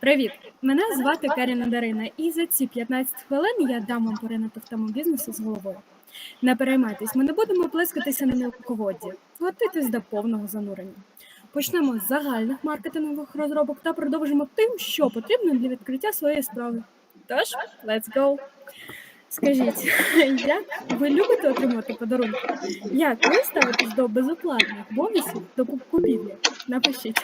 Привіт! Мене звати Каріна Дарина, і за ці 15 хвилин я дам вам поринути в тему бізнесу з головою. Не переймайтесь, ми не будемо плескатися на мілководді, готуйтесь до повного занурення. Почнемо з загальних маркетингових розробок та продовжимо тим, що потрібно для відкриття своєї справи. Тож, let's go! Скажіть, як ви любите отримувати подарунки? Як ви ставитесь до безоплатних бонусів до купівлі? Напишіть.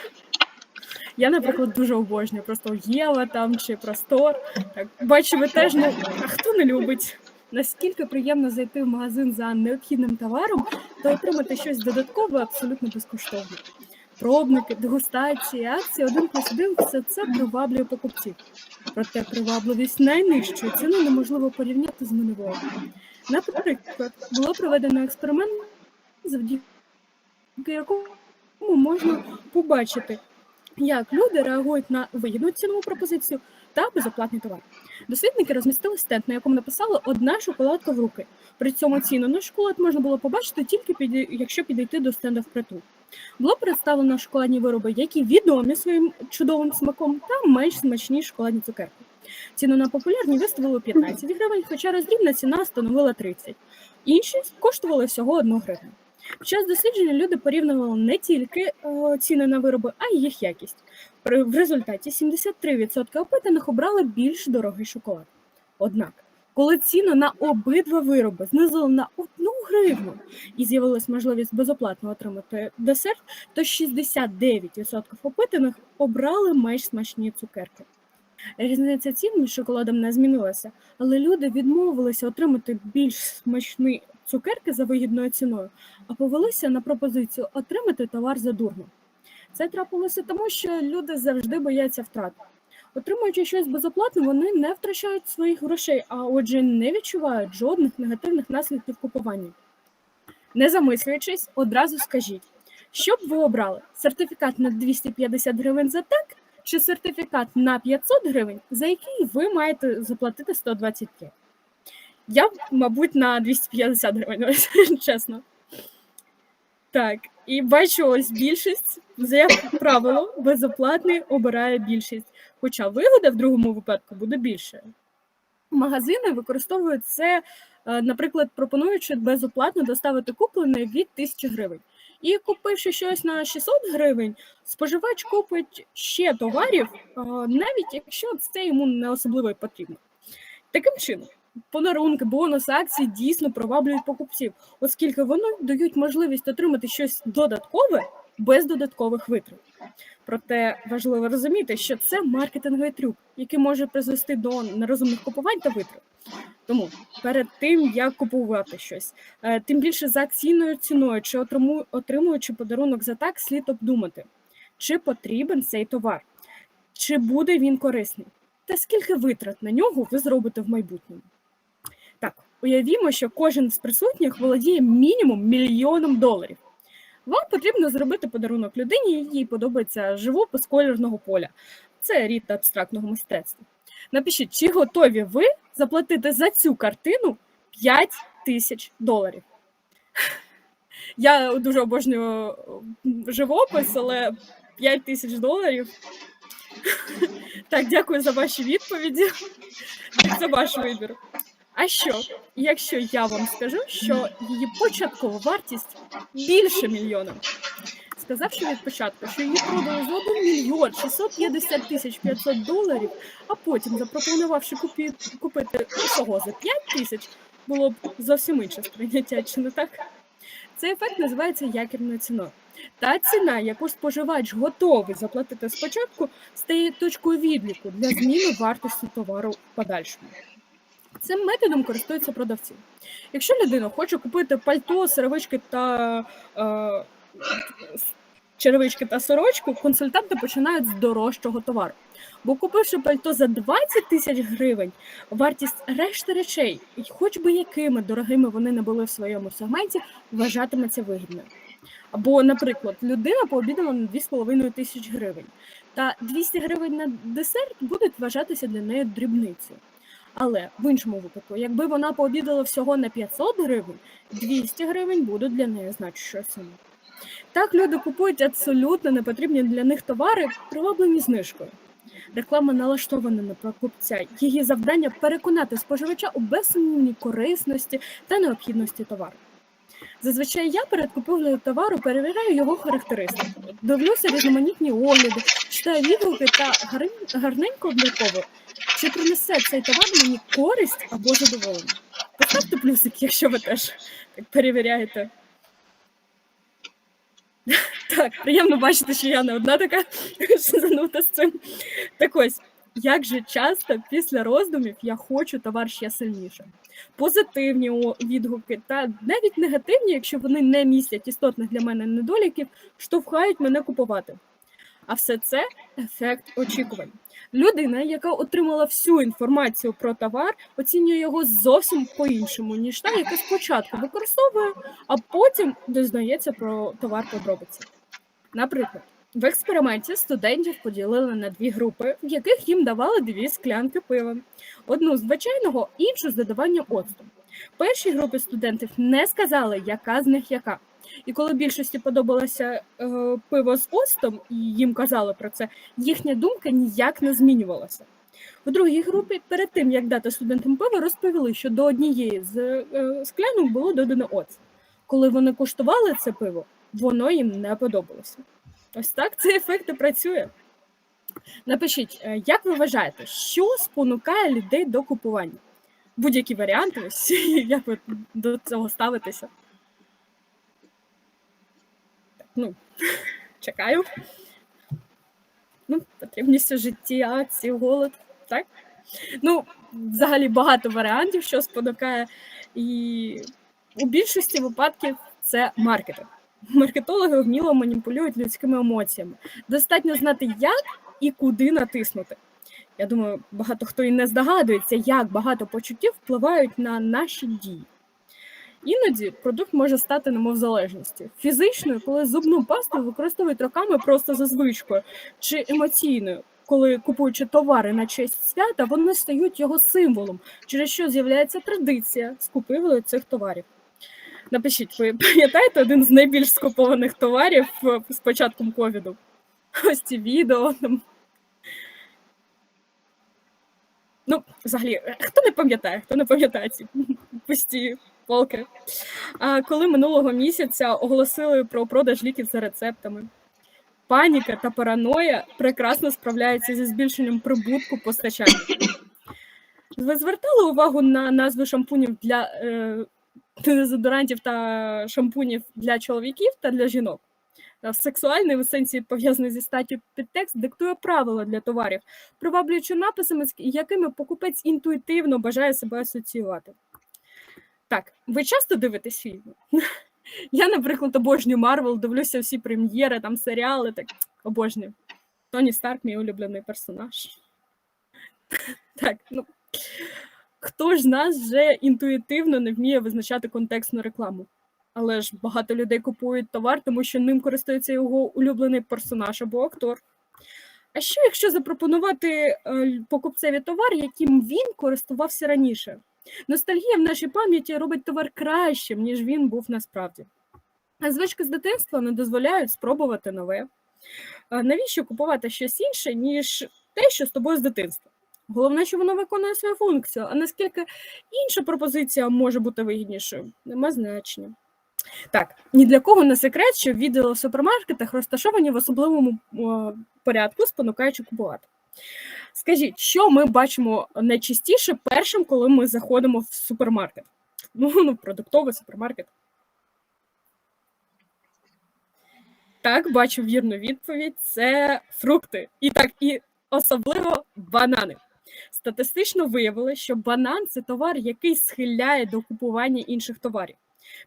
Я, наприклад, дуже обожнюю просто Єва там чи Простор. Так, бачу, ви теж ну а хто не любить? Наскільки приємно зайти в магазин за необхідним товаром та отримати щось додаткове абсолютно безкоштовно. Пробники, дегустації, акції, один плюс один все це приваблює покупців. Проте привабливість найнижчої ціни неможливо порівняти з нульовою. Наприклад, було проведено експеримент, завдяки якому можна побачити, як люди реагують на вигідну цінову пропозицію та безоплатний товар. Дослідники розмістили стенд, на якому написали одна шоколадка в руки. При цьому ціну на шоколад можна було побачити тільки під, якщо підійти до стенда впритул. Було представлено шоколадні вироби, які відомі своїм чудовим смаком, та менш смачні шоколадні цукерки. Ціну на популярні виставили 15 гривень, хоча роздрібна ціна становила 30. Інші коштували всього 1 гривню. Під час дослідження люди порівнювали не тільки е, ціни на вироби, а й їх якість. В результаті 73% опитаних обрали більш дорогий шоколад. Однак, коли ціну на обидва вироби знизили на 1 гривню і з'явилась можливість безоплатно отримати десерт, то 69% опитаних обрали менш смачні цукерки. Різниця цін між шоколадом не змінилася, але люди відмовилися отримати більш смачні цукерки за вигідною ціною, а повелися на пропозицію отримати товар за дурно. Це трапилося тому, що люди завжди бояться втрат. Отримуючи щось безоплатно, вони не втрачають своїх грошей, а отже, не відчувають жодних негативних наслідків купування. Не замислюючись, одразу скажіть, що б ви обрали: сертифікат на 250 гривень за так, чи сертифікат на 500 гривень, за який ви маєте заплатити 125? Я, мабуть, на 250 гривень, чесно. Так, і бачу ось більшість, за як правило, безоплатний обирає більшість, хоча вигода в другому випадку буде більше. Магазини використовують це, е, наприклад, пропонуючи безоплатно доставити куплене від 1000 гривень. І купивши щось на 600 гривень, споживач купить ще товарів, е, навіть якщо це йому не особливо потрібно. Таким чином, подарунки, бонуси, акції дійсно приваблюють покупців, оскільки вони дають можливість отримати щось додаткове без додаткових витрат. Проте важливо розуміти, що це маркетинговий трюк, який може призвести до нерозумних купувань та витрат. Тому перед тим як купувати щось, е, тим більше за акційною ціною чи отримуючи подарунок за так, слід обдумати, чи потрібен цей товар, чи буде він корисний, та скільки витрат на нього ви зробите в майбутньому. Так, уявімо, що кожен з присутніх володіє мінімум мільйоном доларів. Вам потрібно зробити подарунок людині, їй подобається живопис кольорного поля. Це рід абстрактного мистецтва. Напишіть, чи готові ви заплатити за цю картину 5 тисяч доларів. Я дуже обожнюю живопис, але 5 тисяч доларів. Так, дякую за ваші відповіді. Це ваш вибір. А що, якщо я вам скажу, що її початкова вартість більше мільйона? Сказавши від початку, що її продали за 1 мільйон 650 тисяч 500 доларів, а потім запропонувавши купі... купити усього за 5 тисяч, було б зовсім інше сприйняття, чи не так? Цей ефект називається якірною ціною. Та ціна, яку споживач готовий заплатити спочатку, стає точкою відліку для зміни вартості товару в подальшому. Цим методом користуються продавці. Якщо людина хоче купити пальто, сировички та е, черевички та сорочку, консультанти починають з дорожчого товару. Бо купивши пальто за 20 тисяч гривень, вартість решти речей, хоч би якими дорогими вони не були в своєму сегменті, вважатиметься вигідною. Або, наприклад, людина пообідала на 2,5 тисяч гривень, та 200 гривень на десерт будуть вважатися для неї дрібницею. Але в іншому випадку, якби вона пообідала всього на 500 гривень, 200 гривень будуть для неї значущою сумою. Так люди купують абсолютно непотрібні для них товари, приваблені знижкою. Реклама налаштована на покупця. Її завдання переконати споживача у безсумнівній корисності та необхідності товару. Зазвичай я перед купівлею товару перевіряю його характеристики, дивлюся різноманітні огляди, читаю відгуки та гарненько обмірковую, чи принесе цей товар мені користь або задоволення. Поставте плюсик, якщо ви теж так перевіряєте. Так, приємно бачити, що я не одна така занута з цим. Так ось, як же часто після роздумів я хочу товар ще сильніше. Позитивні відгуки та навіть негативні, якщо вони не містять істотних для мене недоліків, штовхають мене купувати. А все це ефект очікувань. Людина, яка отримала всю інформацію про товар, оцінює його зовсім по-іншому, ніж та, яка спочатку використовує, а потім дізнається про товар подробиці. Наприклад, в експерименті студентів поділили на дві групи, в яких їм давали дві склянки пива: одну звичайного, іншу з додаванням оцту. Першій групі студентів не сказали, яка з них яка. І коли більшості подобалося е, пиво з оцтом, і їм казали про це, їхня думка ніяк не змінювалася. У другій групі, перед тим як дати студентам пиво, розповіли, що до однієї з е, склянок було додано оцет. Коли вони куштували це пиво, воно їм не подобалося. Ось так цей ефект і працює. Напишіть, е, як ви вважаєте, що спонукає людей до купування? Будь-які варіанти, як ви до цього ставитеся? Ну, чекаю. Ну, потрібність у житті, акції, голод, так? Ну, взагалі багато варіантів, що спонукає, і у більшості випадків це маркетинг. Маркетологи вміло маніпулюють людськими емоціями. Достатньо знати, як і куди натиснути. Я думаю, багато хто і не здогадується, як багато почуттів впливають на наші дії. Іноді продукт може стати немов залежністю. Фізичною, коли зубну пасту використовують роками просто за звичкою, чи емоційною, коли купуючи товари на честь свята, вони стають його символом, через що з'являється традиція з купівлею цих товарів. Напишіть, ви пам'ятаєте один з найбільш скупованих товарів е, з початком ковіду? Ось ці відео там. Ну, взагалі, хто не пам'ятає, хто не пам'ятає ці пусті полки. А коли минулого місяця оголосили про продаж ліків за рецептами, паніка та параноя прекрасно справляються зі збільшенням прибутку постачання. Ви звертали увагу на назви шампунів для е, дезодорантів та шампунів для чоловіків та для жінок? Сексуальний в есенції пов'язаний зі статтю підтекст диктує правила для товарів, приваблюючи написами, з якими покупець інтуїтивно бажає себе асоціювати. Так, ви часто дивитесь фільми? Я, наприклад, обожнюю Марвел, дивлюся всі прем'єри, там серіали, так обожнюю. Тоні Старк, мій улюблений персонаж. Так, ну хто ж з нас вже інтуїтивно не вміє визначати контекстну рекламу? Але ж багато людей купують товар, тому що ним користується його улюблений персонаж або актор. А що, якщо запропонувати е, покупцеві товар, яким він користувався раніше? Ностальгія в нашій пам'яті робить товар кращим, ніж він був насправді. А звички з дитинства не дозволяють спробувати нове. Навіщо купувати щось інше, ніж те, що з тобою з дитинства? Головне, що воно виконує свою функцію, а наскільки інша пропозиція може бути вигіднішою, нема значення. Так, ні для кого не секрет, що відділи в супермаркетах розташовані в особливому порядку, спонукаючи купувати. Скажіть, що ми бачимо найчастіше першим, коли ми заходимо в супермаркет? Ну, ну продуктовий супермаркет. Так, бачу вірну відповідь: це фрукти. І так, і особливо банани. Статистично виявили, що банан це товар, який схиляє до купування інших товарів.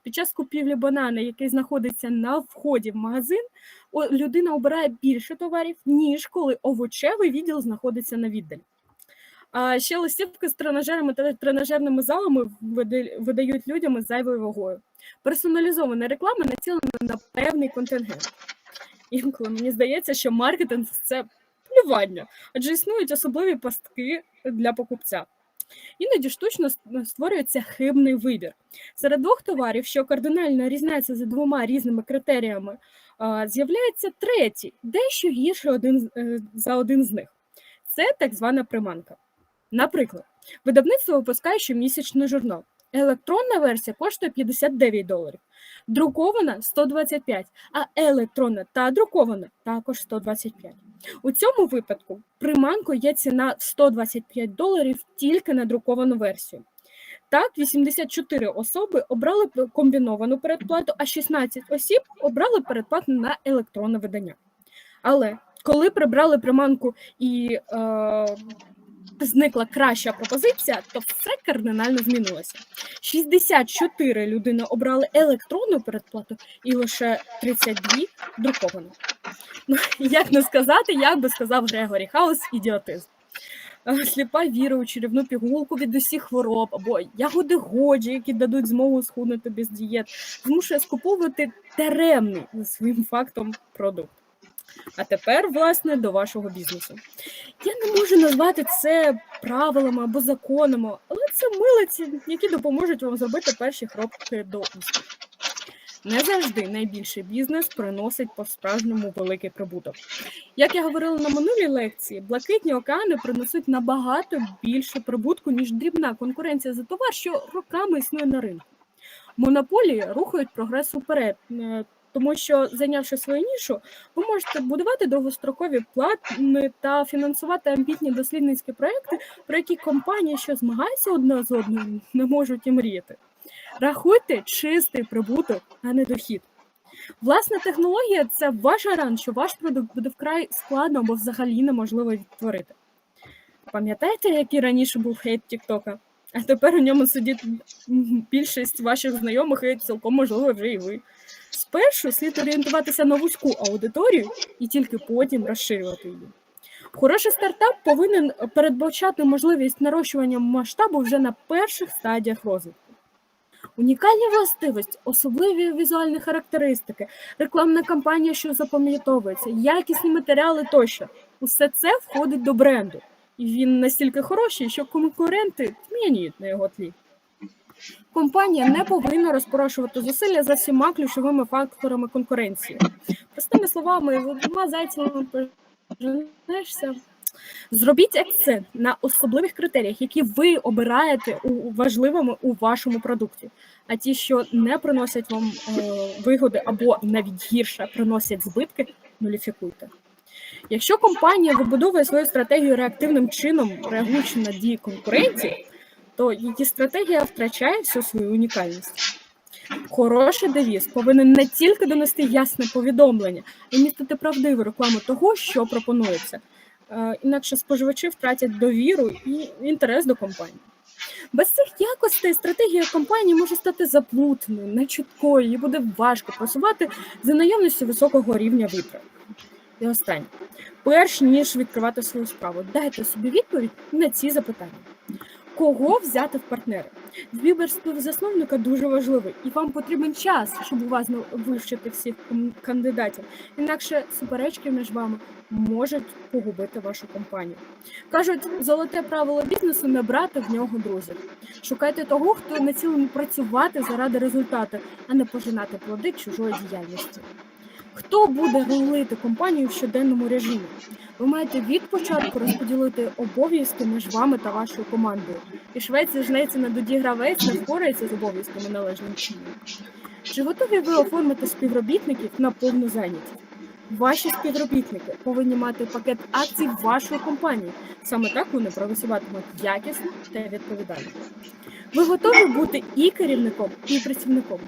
Під час купівлі банана, який знаходиться на вході в магазин, людина обирає більше товарів, ніж коли овочевий відділ знаходиться на віддалі. А ще листівки з тренажерами та тренажерними залами видають людям із зайвою вагою. Персоналізована реклама націлена на певний контингент. Інколи мені здається, що маркетинг це плювання, адже існують особливі пастки для покупця. Іноді штучно створюється хибний вибір. Серед двох товарів, що кардинально різняться за двома різними критеріями, з'являється третій, дещо гірше один е, за один з них. Це так звана приманка. Наприклад, видавництво випускає щомісячний журнал. Електронна версія коштує 59 доларів, друкована 125, а електронна та друкована також 125. У цьому випадку приманкою є ціна 125 доларів тільки на друковану версію. Так, 84 особи обрали комбіновану передплату, а 16 осіб обрали передплату на електронне видання. Але коли прибрали приманку і е, зникла краща пропозиція, то все кардинально змінилося. 64 людини обрали електронну передплату і лише 32 друковану. Ну, як не сказати, як би сказав Грегорі Хаус, ідіотизм. Сліпа віра у чарівну пігулку від усіх хвороб або ягоди годжі, які дадуть змогу схуднути без дієт, змушує скуповувати даремний за своїм фактом продукт. А тепер, власне, до вашого бізнесу. Я не можу назвати це правилами або законами, але це милиці, які допоможуть вам зробити перші кроки до успіху. Не завжди найбільший бізнес приносить по-справжньому великий прибуток. Як я говорила на минулій лекції, блакитні океани принесуть набагато більше прибутку, ніж дрібна конкуренція за товар, що роками існує на ринку. Монополії рухають прогрес уперед, е, тому що, зайнявши свою нішу, ви можете будувати довгострокові плани та фінансувати амбітні дослідницькі проекти, про які компанії, що змагаються одна з одною, не можуть і мріяти. Рахуйте чистий прибуток, а не дохід. Власна технологія це ваш гарант, що ваш продукт буде вкрай складно або взагалі неможливо відтворити. Пам'ятаєте, який раніше був хейт Тіктока? А тепер у ньому сидить більшість ваших знайомих і цілком можливо вже і ви. Спершу слід орієнтуватися на вузьку аудиторію і тільки потім розширювати її. Хороший стартап повинен передбачати можливість нарощування масштабу вже на перших стадіях розвитку. Унікальні властивості, особливі візуальні характеристики, рекламна кампанія, що запам'ятовується, якісні матеріали тощо. Усе це входить до бренду. І він настільки хороший, що конкуренти тьмяніють на його тлі. Компанія не повинна розпорошувати зусилля за всіма ключовими факторами конкуренції. Простими словами, за двома зайцями поженешся. Зробіть акцент на особливих критеріях, які ви обираєте у важливими у вашому продукті. А ті, що не приносять вам е, вигоди або навіть гірше приносять збитки, нуліфікуйте. Якщо компанія вибудовує свою стратегію реактивним чином, реагуючи на дії конкуренції, то її стратегія втрачає всю свою унікальність. Хороший девіз повинен не тільки донести ясне повідомлення, й містити правдиву рекламу того, що пропонується. Е, Інакше споживачі втратять довіру і інтерес до компанії. Без цих якостей стратегія компанії може стати заплутаною, нечіткою, і буде важко просувати за наявності високого рівня витрат. І останнє. Перш ніж відкривати свою справу, дайте собі відповідь на ці запитання. Кого взяти в партнери? Вибір співзасновника дуже важливий, і вам потрібен час, щоб уважно вивчити всіх кандидатів. Інакше суперечки між вами можуть погубити вашу компанію. Кажуть, золоте правило бізнесу не брати в нього друзів. Шукайте того, хто націлений працювати заради результату, а не пожинати плоди чужої діяльності. Хто буде рулити компанію в щоденному режимі? Ви маєте від початку розподілити обов'язки між вами та вашою командою. І швець жнеться на дуді гравець не впорається з обов'язками належним чином. Чи готові ви оформити співробітників на повну зайнятість? Ваші співробітники повинні мати пакет акцій вашої компанії. Саме так вони працюватимуть якісно та відповідально. Ви готові бути і керівником, і працівником.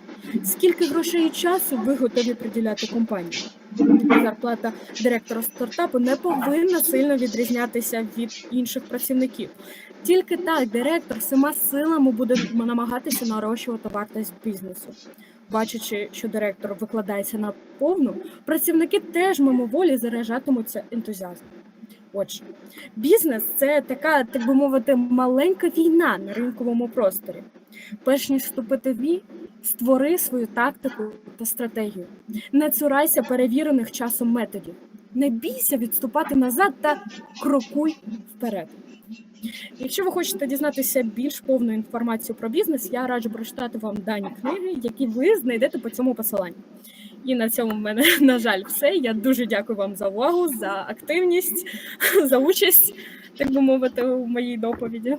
Скільки грошей і часу ви готові приділяти компанії? Зарплата директора стартапу не повинна сильно відрізнятися від інших працівників. Тільки так директор всіма силами буде намагатися нарощувати вартість бізнесу. Бачачи, що директор викладається на повну, працівники теж мимоволі заряджатимуться ентузіазмом. Отже, бізнес це така, так би мовити, маленька війна на ринковому просторі. Перш ніж вступити в створи свою тактику та стратегію. Не цурайся перевірених часом методів. Не бійся відступати назад та крокуй вперед. Якщо ви хочете дізнатися більш повну інформацію про бізнес, я раджу прочитати вам дані книги, які ви знайдете по цьому посиланню. І на цьому в мене, на жаль, все. Я дуже дякую вам за увагу, за активність, за участь, так би мовити, у моїй доповіді.